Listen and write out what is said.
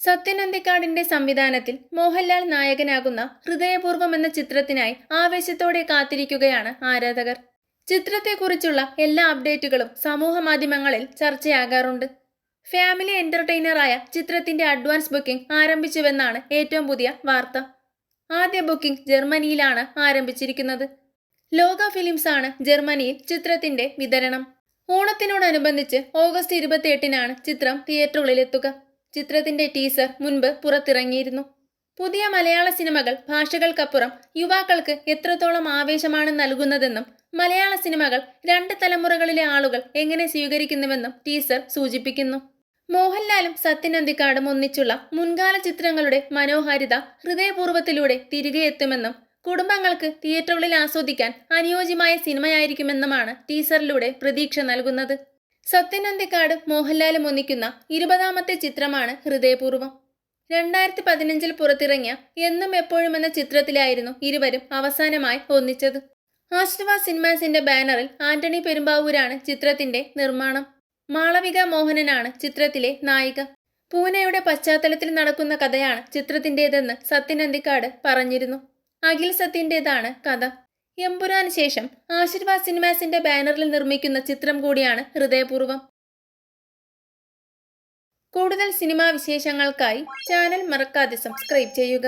സത്യൻ അന്തിക്കാടിന്റെ സംവിധാനത്തിൽ മോഹൻലാൽ നായകനാകുന്ന ഹൃദയപൂർവം എന്ന ചിത്രത്തിനായി ആവേശത്തോടെ കാത്തിരിക്കുകയാണ് ആരാധകർ. ചിത്രത്തെക്കുറിച്ചുള്ള എല്ലാ അപ്ഡേറ്റുകളും സമൂഹ മാധ്യമങ്ങളിൽ ചർച്ചയാകാറുണ്ട്. ഫാമിലി എന്റർടൈനറായ ചിത്രത്തിന്റെ അഡ്വാൻസ് ബുക്കിംഗ് ആരംഭിച്ചുവെന്നാണ് ഏറ്റവും പുതിയ വാർത്ത. ആദ്യ ബുക്കിംഗ് ജർമ്മനിയിലാണ് ആരംഭിച്ചിരിക്കുന്നത്. ലോക ഫിലിംസ് ആണ് ജർമ്മനിയിൽ ചിത്രത്തിന്റെ വിതരണം. ഓണത്തിനോടനുബന്ധിച്ച് ഓഗസ്റ്റ് ഇരുപത്തിയെട്ടിനാണ് ചിത്രം തിയേറ്ററുകളിലെത്തുക. ചിത്രത്തിന്റെ ടീസർ മുൻപ് പുറത്തിറങ്ങിയിരുന്നു. പുതിയ മലയാള സിനിമകൾ ഭാഷകൾക്കപ്പുറം യുവാക്കൾക്ക് എത്രത്തോളം ആവേശമാണ് നൽകുന്നതെന്നും മലയാള സിനിമകൾ രണ്ട് തലമുറകളിലെ ആളുകൾ എങ്ങനെ സ്വീകരിക്കുന്നുവെന്നും ടീസർ സൂചിപ്പിക്കുന്നു. മോഹൻലാലും സത്യൻ അന്തിക്കാടും ഒന്നിച്ചുള്ള മുൻകാല ചിത്രങ്ങളുടെ മനോഹാരിത ഹൃദയപൂർവത്തിലൂടെ തിരികെ എത്തുമെന്നും കുടുംബങ്ങൾക്ക് തിയേറ്ററുകളിൽ ആസ്വദിക്കാൻ അനുയോജ്യമായ സിനിമയായിരിക്കുമെന്നുമാണ് ടീസറിലൂടെ പ്രതീക്ഷ നൽകുന്നത്. സത്യൻ അന്തിക്കാട് മോഹൻലാലും ഒന്നിക്കുന്ന ഇരുപതാമത്തെ ചിത്രമാണ് ഹൃദയപൂർവം. രണ്ടായിരത്തി പതിനഞ്ചിൽ പുറത്തിറങ്ങിയ എന്നും എപ്പോഴും എന്ന ചിത്രത്തിലായിരുന്നു ഇരുവരും അവസാനമായി ഒന്നിച്ചത്. ആശ്രവ സിനിമാസിന്റെ ബാനറിൽ ആന്റണി പെരുമ്പാവൂരാണ് ചിത്രത്തിന്റെ നിർമ്മാണം. മാളവിക മോഹനനാണ് ചിത്രത്തിലെ നായിക. പൂനെയുടെ പശ്ചാത്തലത്തിൽ നടക്കുന്ന കഥയാണ് ചിത്രത്തിന്റേതെന്ന് സത്യൻ അന്തിക്കാട് പറഞ്ഞിരുന്നു. അഖിൽ സത്യന്റേതാണ് കഥ. എമ്പുരാന് ശേഷം ആശീർവാദ് സിനിമാസിന്റെ ബാനറിൽ നിർമ്മിക്കുന്ന ചിത്രം കൂടിയാണ് ഹൃദയപൂർവം കൂടുതൽ സിനിമാ വിശേഷങ്ങൾക്കായി ചാനൽ മറക്കാതെ സബ്സ്ക്രൈബ് ചെയ്യുക.